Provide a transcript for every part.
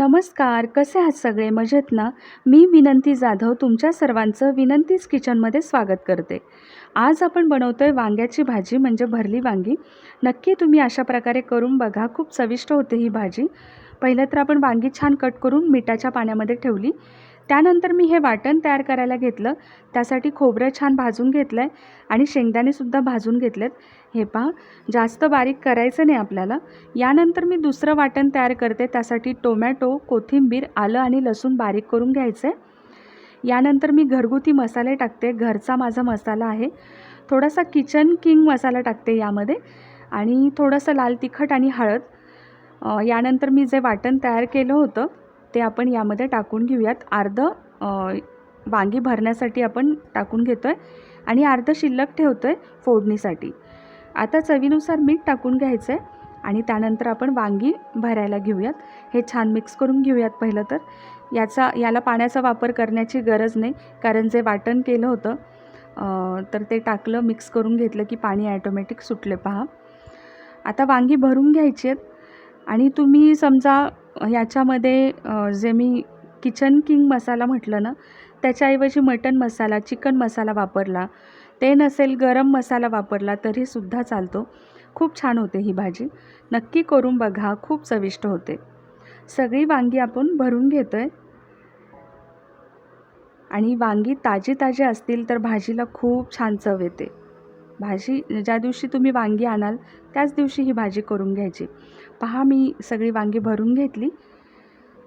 नमस्कार कसे आहात सगळे? मजेत ना? मी विनंती जाधव तुमच्या सर्वांचं विनंतीच किचनमध्ये स्वागत करते. आज आपण बनवतो आहे वांग्याची भाजी म्हणजे भरली वांगी. नक्की तुम्ही अशा प्रकारे करून बघा खूप चविष्ट होते ही भाजी. पहिलं तर आपण वांगी छान कट करून मिठाच्या पाण्यामध्ये ठेवली. त्यानंतर मी हे वाटण तयार करायला घेतलं. त्यासाठी खोबरं छान भाजून घेतलं आहे आणि शेंगदाणेसुद्धा भाजून घेतलेत. हे पहा जास्त बारीक करायचं नाही आपल्याला. यानंतर मी दुसरं वाटण तयार करते. त्यासाठी टोमॅटो कोथिंबीर आलं आणि लसूण बारीक करून घ्यायचं. आहे यानंतर मी घरगुती मसाले टाकते. घरचा माझा मसाला आहे. थोडासा किचन किंग मसाला टाकते यामध्ये आणि थोडंसं लाल तिखट आणि हळद. यानंतर मी जे वाटण तयार केलं होतं ते आपण यामध्ये टाकून घेऊयात. अर्धं वांगी भरण्यासाठी आपण टाकून घेतो आहे आणि अर्धं शिल्लक ठेवतो आहे फोडणीसाठी. आता चवीनुसार मीठ टाकून घ्यायचं आहे आणि त्यानंतर आपण वांगी भरायला घेऊयात. हे छान मिक्स करून घेऊयात पहिलं तर. याचा याला पाण्याचा वापर करण्याची गरज नाही कारण जे वाटण केलं होतं तर ते टाकलं मिक्स करून घेतलं की पाणी ॲटोमॅटिक सुटले. पहा. आता वांगी भरून घ्यायची आहेत आणि तुम्ही समजा याच्यामध्ये जे मी किचन किंग मसाला म्हटलं ना त्याच्याऐवजी मटन मसाला चिकन मसाला वापरला. ते नसेल गरम मसाला वापरला तरीसुद्धा चालतो. खूप छान होते ही भाजी. नक्की करून बघा खूप चविष्ट होते. सगळी वांगी आपण भरून घेतो आहे आणि वांगी ताजी ताजी असतील तर भाजीला खूप छान चव येते. भाजी ज्या दिवशी तुम्ही वांगी आणाल त्याच दिवशी ही भाजी करून घ्यायची. पहा मी सगळी वांगी भरून घेतली.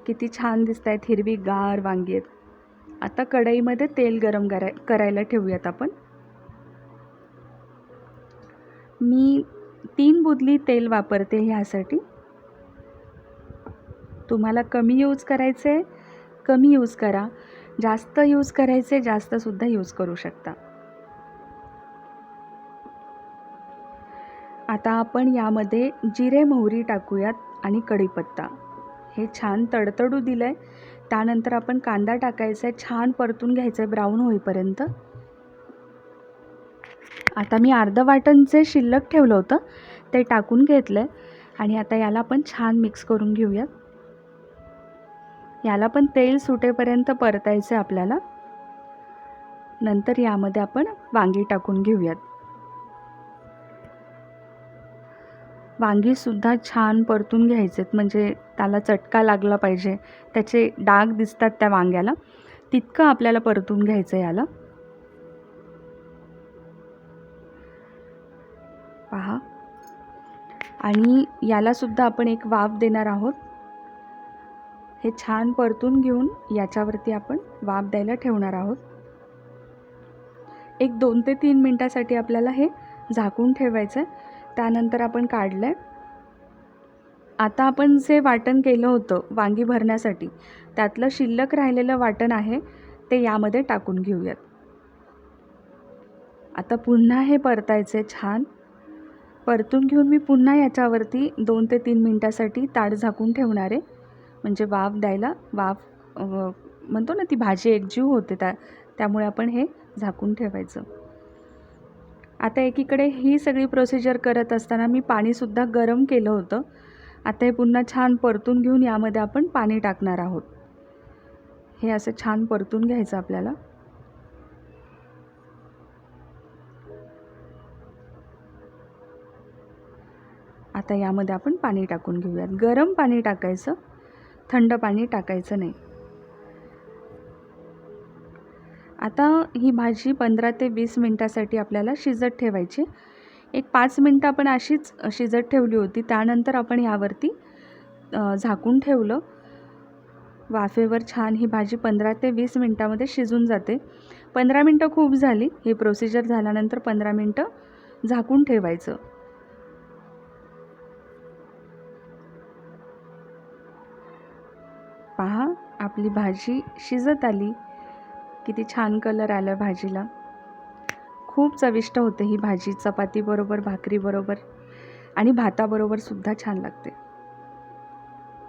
किती छान दिसत आहेत हिरवी गार वांगी आहेत. आता कढईमध्ये तेल गरम कराय करायला ठेवूयात आपण. मी तीन बुदली तेल वापरते ह्यासाठी. तुम्हाला कमी यूज करायचे आहे कमी यूज करा. जास्त यूज करायचे जास्तसुद्धा यूज करू शकता. आता आपण यामध्ये जिरे मोहरी टाकूयात आणि कढीपत्ता. हे छान तडतडू दिलं आहे त्यानंतर आपण कांदा टाकायचा आहे. छान परतून घ्यायचं आहे ब्राऊन होईपर्यंत. आता मी अर्धं वाटण जे शिल्लक ठेवलं होतं ते टाकून घेतलं आहे आणि आता याला आपण छान मिक्स करून घेऊयात. याला पण तेल सुटेपर्यंत परतायचं आहे आपल्याला. नंतर यामध्ये आपण वांगी टाकून घेऊयात. वांगीसुद्धा छान परतून घ्यायचेत. म्हणजे त्याला चटका लागला पाहिजे. त्याचे डाग दिसतात त्या वांग्याला. तितकं आपल्याला परतून घ्यायचं याला. पहा. आणि यालासुद्धा आपण एक वाफ देणार आहोत. हे छान परतून घेऊन याच्यावरती आपण वाफ द्यायला ठेवणार आहोत. एक दोन ते तीन मिनटासाठी आपल्याला हे झाकून ठेवायचं आहे त्यानंतर आपण काढलं आहे आता आपण जे वाटण केलं होतं वांगी भरण्यासाठी त्यातलं शिल्लक राहिलेलं वाटण आहे ते यामध्ये टाकून घेऊयात. आता पुन्हा हे परतायचे छान. परतून घेऊन मी पुन्हा याच्यावरती दोन ते तीन मिनटासाठी ताट झाकून ठेवणार आहे. म्हणजे वाफ द्यायला वाफ म्हणतो ना ती भाजी एकजीव होते त्या त्यामुळे आपण हे झाकून ठेवायचं. आता एकीकडे ही सगळी प्रोसिजर करत असताना मी पाणीसुद्धा गरम केलं होतं. आता हे पुन्हा छान परतून घेऊन यामध्ये आपण पाणी टाकणार आहोत. हे असं छान परतून घ्यायचं आपल्याला. आता यामध्ये आपण पाणी टाकून घेऊयात. गरम पाणी टाकायचं. थंड पाणी टाकायचं नाही. आता ही भाजी पंधरा ते वीस मिनटासाठी आपल्याला शिजत ठेवायची. एक पाच मिनटं आपण अशीच शिजत ठेवली होती त्यानंतर आपण यावरती झाकून ठेवलं. वाफेवर छान ही भाजी पंधरा ते वीस मिनटामध्ये शिजून जाते. पंधरा मिनटं खूप झाली ही प्रोसिजर झाल्यानंतर पंधरा मिनटं झाकून ठेवायचं. पहा आपली भाजी शिजत आली. किती छान कलर आला भाजीला. खूप चविष्ट होते ही भाजी चपातीबरोबर भाकरीबरोबर आणि भाताबरोबर सुद्धा छान लागते.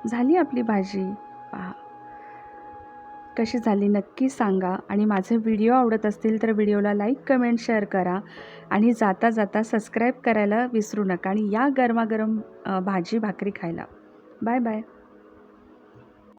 झाली आपली भाजी? पहा. कशी झाली नक्की सांगा आणि माझे व्हिडिओ आवडत असतील तर व्हिडिओला लाईक कमेंट शेअर करा आणि जाता जाता सबस्क्राईब करायला विसरू नका आणि या गरमागरम भाजी भाकरी खायला. Bye bye